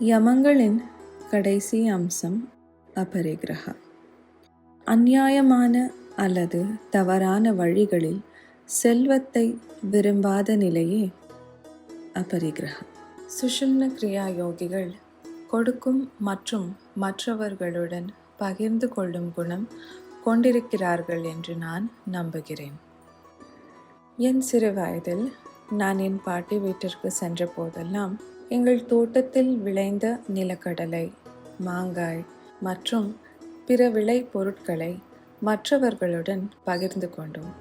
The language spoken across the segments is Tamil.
யமங்களின் கடைசி அம்சம் அபரிகிரகா அந்நியாயமான அல்லது தவறான வழிகளில் செல்வத்தை விரும்பாத நிலையே அபரிகிரகம் சுஷும்ன கிரியா யோகிகள் கொடுக்கும் மற்றும் மற்றவர்களுடன் பகிர்ந்து கொள்ளும் குணம் கொண்டிருக்கிறார்கள் என்று நான் நம்புகிறேன் என் சிறு வயதில் நான் என் பாட்டி வீட்டிற்கு சென்ற போதெல்லாம் எங்கள் தோட்டத்தில் விளைந்த நிலக்கடலை மாங்காய் மற்றும் பிற விளை பொருட்களை மற்றவர்களுடன் பகிர்ந்து கொண்டோம்.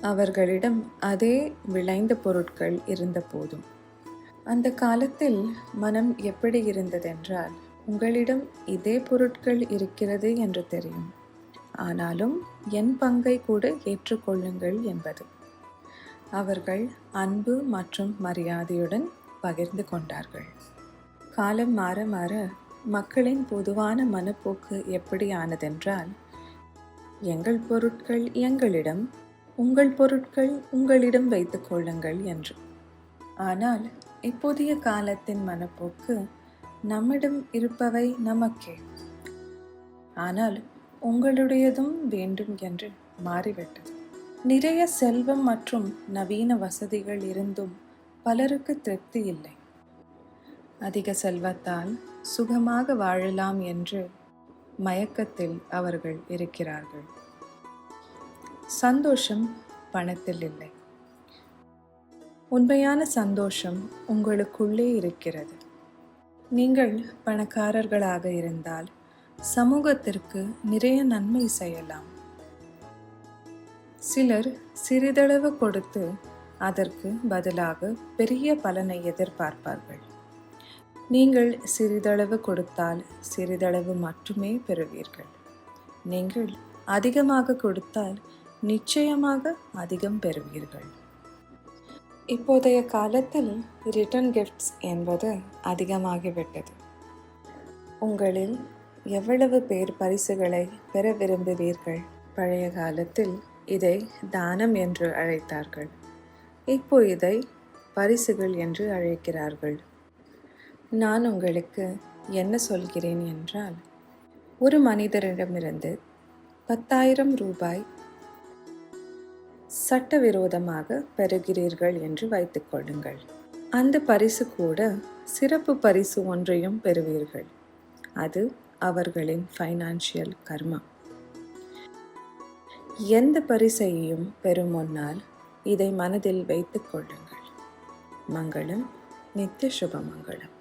அவர்களிடம் அதே விளைந்த பொருட்கள் இருந்த போதும். அந்த காலத்தில் மனம் எப்படி இருந்ததென்றால் உங்களிடம் இதே பொருட்கள் இருக்கிறது என்று தெரியும். ஆனாலும் என் பங்கை கூட ஏற்றுக்கொள்ளுங்கள் என்பது. அவர்கள் அன்பு மற்றும் மரியாதையுடன் பகிர்ந்து கொண்டார்கள். காலம் மாற மாற மக்களின் பொதுவான மனப்போக்கு எப்படியானதென்றால் எங்கள் பொருட்கள் எங்களிடம் உங்கள் பொருட்கள் உங்களிடம் வைத்துக் கொள்ளுங்கள் என்று. ஆனால் இப்போதைய காலத்தின் மனப்போக்கு நம்மிடம் இருப்பவை நமக்கே. ஆனால் உங்களுடையதும் வேண்டும் என்று மாறிவிட்டது. நிறைய செல்வம் மற்றும் நவீன வசதிகள் இருந்தும் பலருக்கு திருப்தி இல்லை. அதிக செல்வத்தால் சுகமாக வாழலாம் என்று மயக்கத்தில் அவர்கள் இருக்கிறார்கள். சந்தோஷம் பணத்தில் இல்லை. உண்மையான சந்தோஷம் உங்களுக்குள்ளே இருக்கிறது. நீங்கள் பணக்காரர்களாக இருந்தால் சமூகத்திற்கு நிறைய நன்மை செய்யலாம். சிலர் சிறிதளவு கொடுத்து அதற்கு பதிலாக பெரிய பலனை எதிர்பார்ப்பார்கள். நீங்கள் சிறிதளவு கொடுத்தால் சிறிதளவு மட்டுமே பெறுவீர்கள். நீங்கள் அதிகமாக கொடுத்தால் நிச்சயமாக அதிகம் பெறுவீர்கள். இப்போதைய காலத்தில் ரிட்டர்ன் கிஃப்ட்ஸ் என்பது அதிகமாகிவிட்டது. உங்களில் எவ்வளவு பேர் பரிசுகளை பெற விரும்புவீர்கள்? பழைய காலத்தில் இதை தானம் என்று அழைத்தார்கள். இப்போ இதை பரிசுகள் என்று அழைக்கிறார்கள். நான் உங்களுக்கு என்ன சொல்கிறேன் என்றால் ஒரு மனிதரிடமிருந்து பத்தாயிரம் ரூபாய் சட்டவிரோதமாக பெறுகிறீர்கள் என்று வைத்துக்கொள்ளுங்கள் அந்த பரிசு கூட சிறப்பு பரிசு ஒன்றையும் பெறுவீர்கள். அது அவர்களின் ஃபைனான்சியல் கர்மா எந்த பரிசையும் பெறும் முன்னால் இதை மனதில் வைத்துக் கொள்ளுங்கள். மங்களம். நித்திய சுபமங்களம்.